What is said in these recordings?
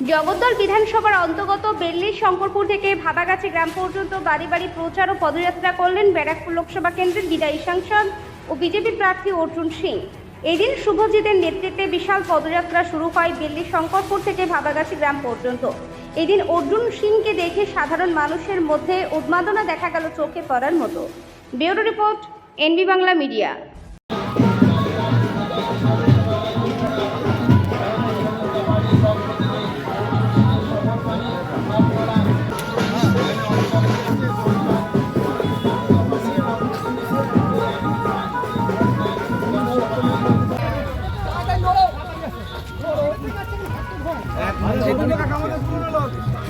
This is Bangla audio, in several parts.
জগদ্দল বিধানসভার অন্তর্গত বেল্লি শঙ্করপুর থেকে ভাবাগাছি গ্রাম পর্যন্ত বাড়ি বাড়ি প্রচার ও পদযাত্রা করলেন ব্যারাকপুর লোকসভা কেন্দ্রের বিদায়ী সাংসদ ও বিজেপি প্রার্থী অর্জুন সিং। এদিন শুভজিতের নেতৃত্বে বিশাল পদযাত্রা শুরু হয় দিল্লি শঙ্করপুর থেকে ভাবাগাছি গ্রাম পর্যন্ত। এদিন অর্জুন সিংকে দেখে সাধারণ মানুষের মধ্যে উন্মাদনা দেখা গেল চোখে পড়ার মতো। Bureau report NB Bangla media.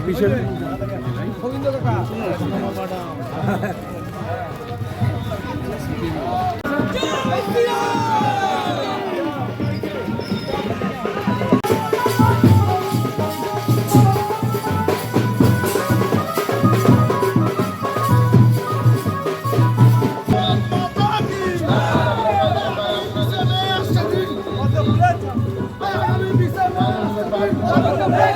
বিশেষ Vamos, vamos, vamos.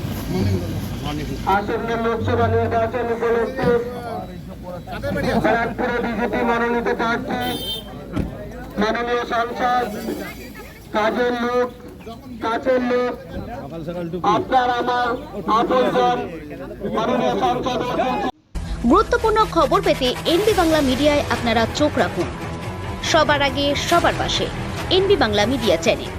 আসন্ন লোকসভা নির্বাচন উপলক্ষে ব্যারাকপুরে বিজেপি মনোনীত প্রার্থী, মাননীয় সাংসদ, কাজের লোক, কাছের লোক, আপনার আমার আপনজন, মাননীয় সাংসদ। গুরুত্বপূর্ণ খবর পেতে এনবি বাংলা মিডিয়ায় আপনারা চোখ রাখুন। সবার আগে, সবার পাশে এনবি বাংলা মিডিয়া চ্যানেল।